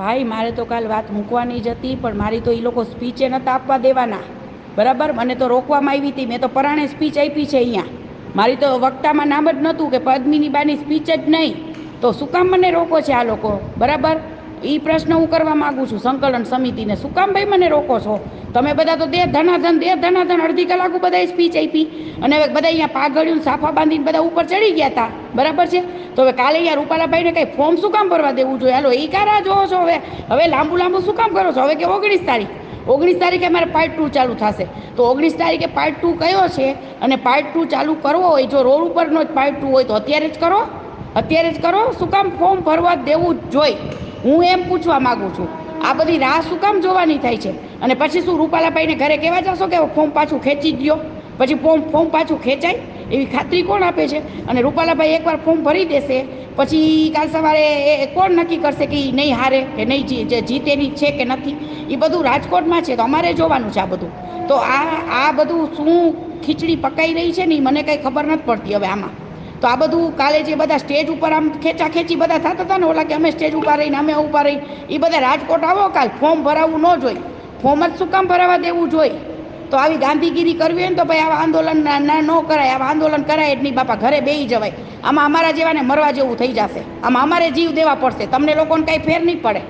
ભાઈ, મારે તો કાલ વાત મૂકવાની જ હતી, પણ મારી તો એ લોકો સ્પીચે નહોતા આપવા દેવાના. બરાબર? મને તો રોકવામાં આવી હતી. મેં તો પરાણે સ્પીચ આપી છે અહીંયા. મારી તો વક્તામાં નામ જ નહોતું કે પદ્મિની બાની સ્પીચ જ નહીં. તો શું કામ મને રોકો છે આ લોકો? બરાબર? એ પ્રશ્ન હું કરવા માગું છું. સંકલન સમિતિને. શું કામ ભાઈ મને રોકો છો? તમે બધા તો દે ધનાધન દે ધનાધન અડધી કલાક બધાએ સ્પીચ આપી. અને હવે બધા અહીંયા પાઘડિયું સાફા બાંધીને બધા ઉપર ચડી ગયા હતા બરાબર છે? તો હવે કાલે અહીંયા રૂપાલાભાઈને કંઈ ફોર્મ શું કામ ભરવા દેવું જોઈએ? હાલો એ કારા જોવો છો હવે? હવે લાંબુ લાંબુ શું કામ કરો છો? હવે કે ઓગણીસ તારીખ. ઓગણીસ તારીખે મારે પાર્ટ ટુ ચાલુ થશે. તો ઓગણીસ તારીખે પાર્ટ ટુ કયો છે? અને પાર્ટ ટુ ચાલુ કરવો હોય, જો રોડ ઉપરનો જ પાર્ટ ટુ હોય, તો અત્યારે જ કરો? અત્યારે જ કરો? શું કામ ફોર્મ ભરવા દેવું જ જોઈ હું એમ પૂછવા માગું છું. આ બધી રાહ શું કામ જોવાની થાય છે? અને પછી શું, રૂપાલાભાઈને ઘરે કહેવા જશો કે ફોર્મ પાછું ખેંચી જ પછી ફોર્મ ફોર્મ પાછું ખેંચાય? એવી ખાતરી કોણ આપે છે? અને રૂપાલાભાઈ એકવાર ફોર્મ ભરી દેશે, પછી કાલ સવારે એ કોણ નક્કી કરશે કે એ નહીં હારે, કે નહીં જીતેની છે કે નથી? એ બધું રાજકોટમાં છે, તો અમારે જોવાનું છે આ બધું. તો આ આ બધું શું ખીચડી પકાઈ રહી છે ને એ મને કંઈ ખબર નથી પડતી હવે આમાં. તો આ બધું કાલે જે બધા સ્ટેજ ઉપર આમ ખેંચા ખેંચી બધા થતા હતા ને ઓલા કે અમે સ્ટેજ ઉપર રહીને, અમે ઉપર રહી એ બધા રાજકોટ આવો કાલ, ફોર્મ ભરાવવું ન જોઈ. ફોર્મ જ શું કામ ભરાવા દેવું જોઈએ? તો આવી ગાંધીગીરી કરવી હોય ને તો ભાઈ આવા આંદોલન ના ના કરાય, આવા આંદોલન કરાય જ નહીં બાપા ઘરે બેસી જવાય. આમાં અમારા જેવાને મરવા જેવું થઈ જશે. આમાં અમારે જીવ દેવા પડશે. તમને લોકોને કાંઈ ફેર નહીં પડે.